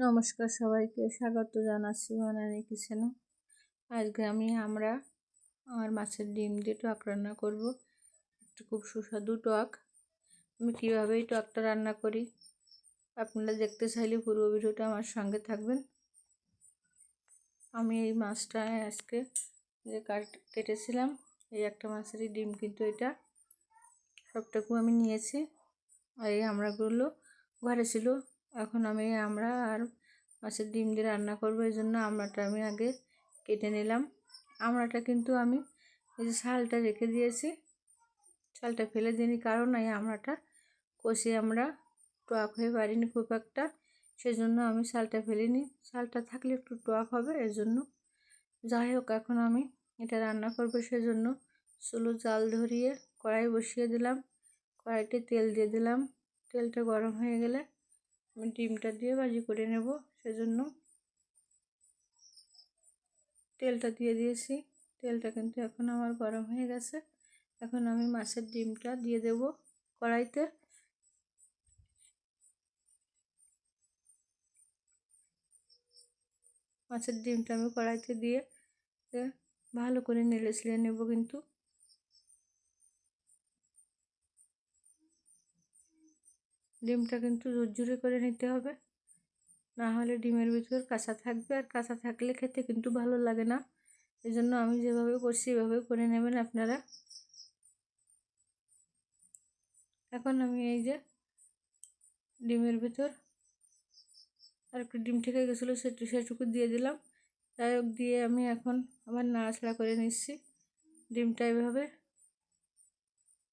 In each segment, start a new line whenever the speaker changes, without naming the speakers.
নমস্কার সবাইকে, স্বাগত জানাচ্ছি বানানি কিচেনে। আজকে আমি, আমরা আমার মাছের ডিম দিয়ে টক রান্না করব। একটু খুব সুস্বাদু টক। আমি কীভাবে এই টকটা রান্না করি আপনারা দেখতে চাইলে পূর্ব ভিডিওটা আমার সঙ্গে থাকবেন। আমি এই মাছটা আজকে যে কাট, কেটেছিলাম, এই একটা মাছেরই ডিম কিন্তু এটা। সবটুকু আমি নিয়েছি। আর এই আমরাগুলো ঘরে ছিল এখন আমি, আমরা আর মাছের ডিম দিয়ে রান্না করব, এই জন্য আমড়াটা আমি আগে কেটে নিলাম। আমড়াটা কিন্তু আমি এই যে শালটা রেখে দিয়েছি। শালটা ফেলে দিইনি, কারণ এই আমড়াটা কষে আমরা টক হয়ে পারিনি খুব একটা, সেজন্য আমি শালটা ফেলিনি। শালটা থাকলে একটু টক হবে, এর জন্য যাই হোক, এখন আমি এটা রান্না করব, সেজন্য চুলো জাল ধরিয়ে কড়াই বসিয়ে দিলাম। কড়াইতে তেল দিয়ে দিলাম। তেলটা গরম হয়ে গেলে আমি ডিমটা দিয়ে ভাজি করে নেব, সেজন্য তেলটা দিয়ে দিয়েছি। তেলটা কিন্তু এখন আমার গরম হয়ে গেছে। এখন আমি মাছের ডিমটা দিয়ে দেব কড়াইতে। মাছের ডিমটা আমি কড়াইতে দিয়ে ভালো করে নেড়ে ছেড়ে নেব কিন্তু। ডিমটা কিন্তু জোরে করে নিতে হবে। না হলে ডিমের ভিতর কাঁচা থাকবে আর কাঁচা থাকলে খেতে কিন্তু ভালো লাগে না। এই জন্য আমি যেভাবে করছি এভাবে করে নেবেন আপনারা। এখন আমি এই যে ডিমের ভিতর আর একটু ডিম থেকে গেছিল সেটু, সেটুকু দিয়ে দিলাম। তাই দিয়ে আমি এখন আবার নাড়াছাড়া করে নিচ্ছি। ডিমটা এভাবে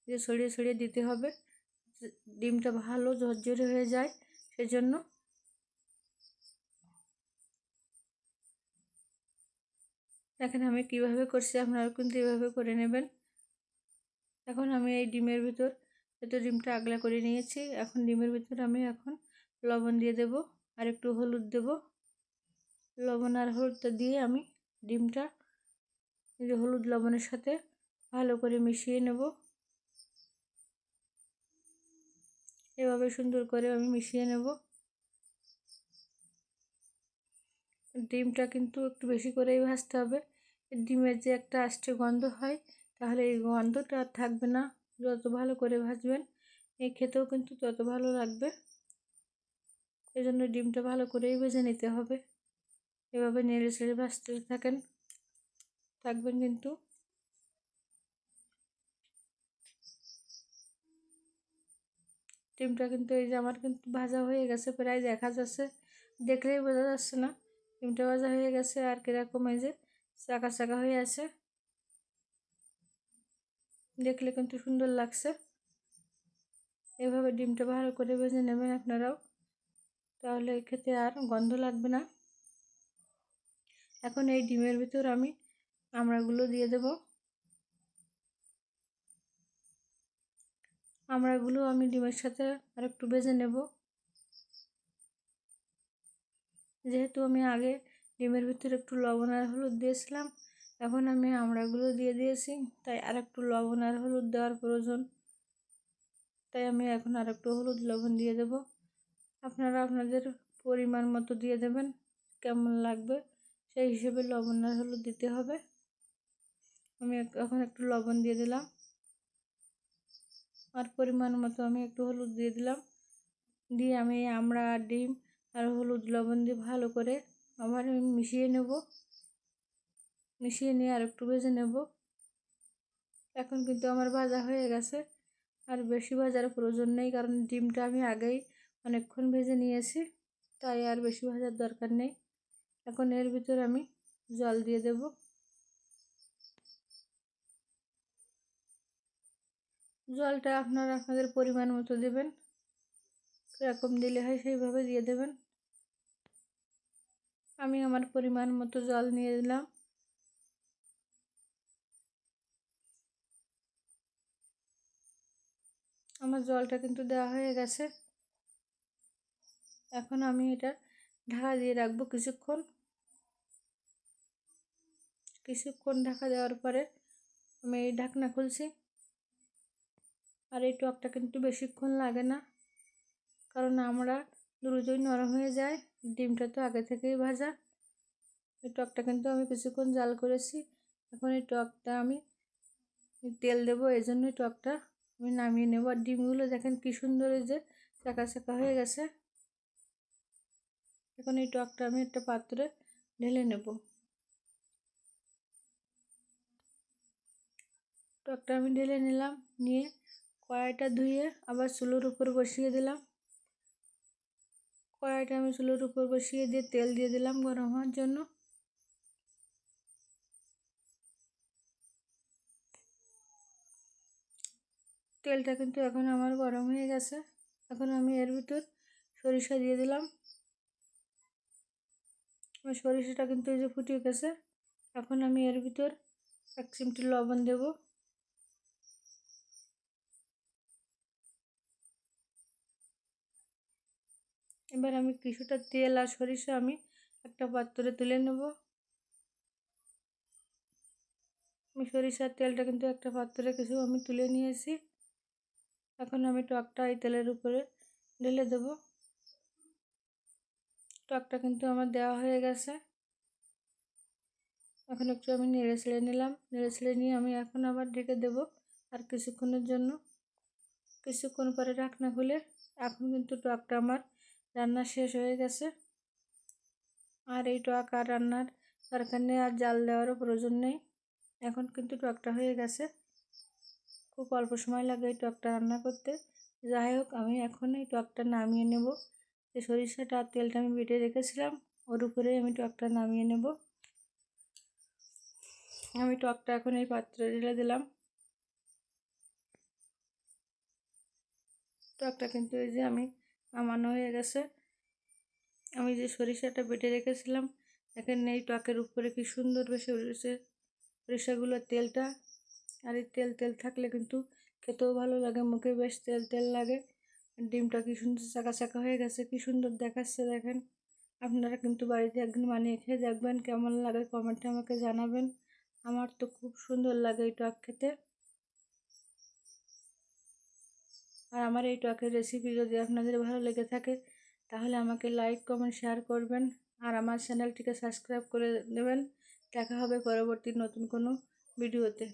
যে ছড়িয়ে ছড়িয়ে দিতে হবে। ডিমটা ভালো ঝরঝরে হয়ে যায়, সেজন্য দেখেন আমি কীভাবে করছি আপনারা কিন্তু এভাবে করে নেবেন। এখন আমি এই ডিমের ভিতর এত ডিমটা আগলা করে নিয়েছি, এখন ডিমের ভিতর আমি এখন লবণ দিয়ে দেব, আর একটু হলুদ দেব। লবণ আর হলুদটা দিয়ে আমি ডিমটা হলুদ লবণের সাথে ভালো করে মিশিয়ে নেব। এভাবে সুন্দর করে আমি মিশিয়ে নেব। ডিমটা কিন্তু একটু বেশি করেই ভাজতে হবে। ডিমের যে একটা আষ্টে গন্ধ হয়, তাহলে এই গন্ধটা আর থাকবে না। যত ভালো করে ভাজবেন এই খেতেও কিন্তু তত ভালো লাগবে। এই জন্য ডিমটা ভালো করেই ভেজে নিতে হবে। এভাবে নেড়ে ছেড়ে ভাজতে থাকেন, থাকবেন কিন্তু ডিমটা কিন্তু এই যে আমার কিন্তু ভাজা হয়ে গেছে, প্রায় দেখা যাচ্ছে। দেখলেই বোঝা যাচ্ছে না ডিমটা ভাজা হয়ে গেছে আর কীরকম এই যে চাকা চাকা হয়ে আছে। দেখলে কিন্তু সুন্দর লাগছে। এভাবে ডিমটা ভালো করে ভেজে নেবেন আপনারাও। তাহলে খেতে আর গন্ধ লাগবে না। এখন এই ডিমের ভিতর আমি আমড়াগুলো দিয়ে দেব। আমড়াগুলো আমি ডিমের সাথে আর একটু ভেজে নেব। যেহেতু আমি আগে ডিমের ভিতরে একটু লবণ আর হলুদ দিয়েছিলাম, এখন আমি আমড়াগুলো দিয়ে দিয়েছি, তাই আর একটু লবণ আর হলুদ দেওয়ার প্রয়োজন। তাই আমি এখন আর একটু হলুদ লবণ দিয়ে দেব। আপনারা আপনাদের পরিমাণ মতো দিয়ে দেবেন, কেমন লাগবে সেই হিসেবে লবণ আর হলুদ দিতে হবে। আমি এখন একটু লবণ দিয়ে দিলাম। আর পরিমাণ মতো আমি একটু হলুদ দিয়ে দিলাম। দিয়ে আমি আমড়া, ডিম আর হলুদ, লবণ দিয়ে ভালো করে আবার আমি মিশিয়ে নেব। মিশিয়ে নিয়ে আর একটু ভেজে নেব। এখন কিন্তু আমার ভাজা হয়ে গেছে। আর বেশি ভাজার প্রয়োজন নেই, কারণ ডিমটা আমি আগেই অনেকক্ষণ ভেজে নিয়েছি, তাই আর বেশি ভাজার দরকার নেই। এখন এর ভিতর আমি জল দিয়ে দেব। জলটা আপনারা আপনাদের পরিমাণ মতো দেবেন। কীরকম দিলে হয় সেইভাবে দিয়ে দেবেন। আমি আমার পরিমাণ মতো জল নিয়ে দিলাম আমার জলটা কিন্তু দেওয়া হয়ে গেছে। এখন আমি এটা ঢাকা দিয়ে রাখব কিছুক্ষণ। কিছুক্ষণ ঢাকা দেওয়ার পরে আমি এই ঢাকনা খুলছি। আর এই টকটা কিন্তু বেশিক্ষণ লাগে না। কারণ আমরা দ্রুতই নরম হয়ে যায়, ডিমটা তো আগে থেকেই ভাজা। এই টকটা কিন্তু আমি কিছুক্ষণ জাল করেছি। এখন এই টকটা আমি তেল দেবো, এই জন্যই টকটা আমি নামিয়ে নেব। আর ডিমগুলো দেখেন কী সুন্দর এই যে চাকা চাকা হয়ে গেছে। এখন এই টকটা আমি একটা পাত্রে ঢেলে নেব। টকটা আমি ঢেলে নিলাম, নিয়ে কড়াইটা ধুয়ে আবার চুলোর উপর বসিয়ে দিলাম। কড়াইটা আমি চুলোর উপর বসিয়ে দিয়ে তেল দিয়ে দিলাম গরম হওয়ার জন্য। তেলটা কিন্তু এখন আমার গরম হয়ে গেছে। এখন আমি এর ভিতর সরিষা দিয়ে দিলাম। সরিষাটা কিন্তু এই যে ফুটিয়ে গেছে। এখন আমি এর ভিতর এক চিমটি লবণ দেব। এবার আমি কিছুটা তেল আর সরিষা আমি একটা পাত্রে তুলে নেব। আমি সরিষার তেলটা কিন্তু একটা পাত্রে কিছু আমি তুলে নিয়েছি। এখন আমি টকটা এই তেলের উপরে ঢেলে দেব। টকটা কিন্তু আমার দেওয়া হয়ে গেছে। এখন একটু আমি নেড়ে ছেড়ে নিলাম। নেড়ে ছেড়ে নিয়ে আমি এখন আবার ঢেকে দেব আর কিছুক্ষণের জন্য। কিছুক্ষণ পরে ঢাকনা খুলে এখন কিন্তু টকটা আমার রান্না শেষ হয়ে গেছে। আর এই টক আর রান্নার দরকার নেই, আর জাল দেওয়ারও প্রয়োজন নেই। এখন কিন্তু টকটা হয়ে গেছে। খুব অল্প সময় লাগে এই টকটা রান্না করতে। যাই হোক, আমি এখন এই টকটা নামিয়ে নেব। যে সরিষাটা আর তেলটা আমি বেটে রেখেছিলাম, ওর উপরে আমি টকটা নামিয়ে নেব। আমি টকটা এখন এই পাত্রে ঢেলে দিলাম। টকটা কিন্তু এই যে আমি নামানো হয়ে গেছে। আমি যে সরিষাটা বেটে রেখেছিলাম, দেখেন এই টকের উপরে কি সুন্দর বেশি উঠেছে সরিষাগুলোর তেলটা। আর এই তেল তেল থাকলে কিন্তু খেতেও ভালো লাগে, মুখে বেশ তেল তেল লাগে। ডিমটা কি সুন্দর চাকা চাকা হয়ে গেছে, কি সুন্দর দেখাচ্ছে দেখেন। আপনারা কিন্তু বাড়িতে একদিন বানিয়ে খেয়ে দেখবেন, কেমন লাগে কমেন্টে আমাকে জানাবেন। আমার তো খুব সুন্দর লাগে এই টক খেতে। আর আমার এই টকের রেসিপি যদি আপনাদের ভালো লেগে থাকে, তাহলে আমাকে লাইক কমেন্ট শেয়ার করবেন। আর আমার চ্যানেলটিকে সাবস্ক্রাইব করে নেবেন দেখা হবে পরবর্তী নতুন কোনো ভিডিওতে